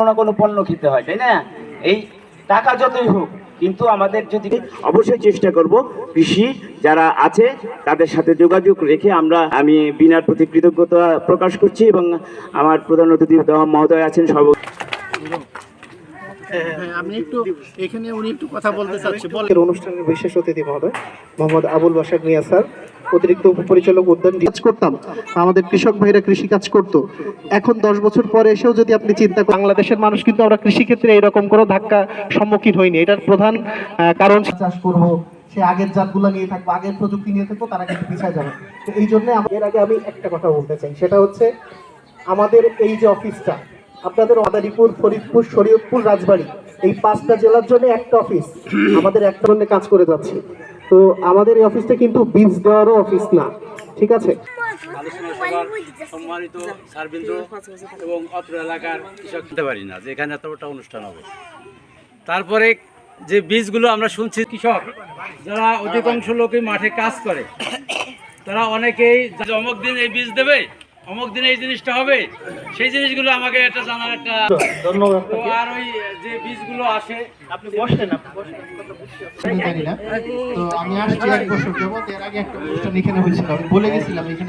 কোনো না কোনো পণ্য খেতে হয়, তাই না? এই টাকা যতই হোক, কিন্তু আমাদের যদি অবশ্যই চেষ্টা করব কৃষি যারা আছে, তাদের সাথে যোগাযোগ রেখে আমরা, আমি বিনার প্রতি কৃতজ্ঞতা প্রকাশ করছি এবং আমার প্রধান অতিথি মহোদয় আছেন, সর্ব আমি একটু এখানে উনি একটু কথা বলতে চাচ্ছি বল আজকের অনুষ্ঠানের বিশেষ অতিথি মহোদয় মোহাম্মদ আবুল বাসার মিয়া স্যার অতিরিক্ত উপপরিচালক উদ্যান কাজ করতাম আমাদের কৃষক ভাইরা কৃষি কাজ করত। এখন দশ বছর পরে এসেও যদি আপনি চিন্তা করেন বাংলাদেশের মানুষ কিন্তু আমরা কৃষি ক্ষেত্রে এরকম কোনো ধাক্কা সম্মুখীন হয়নি এটার প্রধান কারণ চাষ করব সে আগের জাতগুলো নিয়ে থাকব আগের প্রযুক্তি নিয়ে থাকব তারা কিন্তু পিছিয়ে যাবে। তো এই জন্য এর আগে আমি একটা কথা বলতে চাই সেটা হচ্ছে আমাদের এই যে অফিসটা আপনাদের মাদারীপুর, ফরিদপুর, শরীয়তপুর, রাজবাড়ী, এই পাঁচটা জেলার জন্য একটা অফিস আমাদের একটা ধরনের কাজ করে যাচ্ছে। তো আমাদের এই অফিসটা কিন্তু বীজ দেওয়ারও অফিস না। ঠিক আছে? সম্মানিত এবং অত্র এলাকার কৃষক শুনতে পারি না যে এখানে এত বড় অনুষ্ঠান হবে। তারপরে যে বীজগুলো আমরা শুনছি, কৃষক, যারা অধিকাংশ লোকই মাঠে কাজ করে, তারা অনেকেই জমক দিন এই বীজ দেবে। অমুক দিনে এই জিনিসটা হবে সেই জিনিসগুলো আমাকে একটা জানার একটা ধন্যবাদ আর ওই যে বীজগুলো আসে আপনি বসলেন আপনি বসলেন তো আমি আসছি এক বছর যাবত এর আগে একটা অনুষ্ঠান এখানে হয়েছিল আমি বলে গেছিলাম এখানে।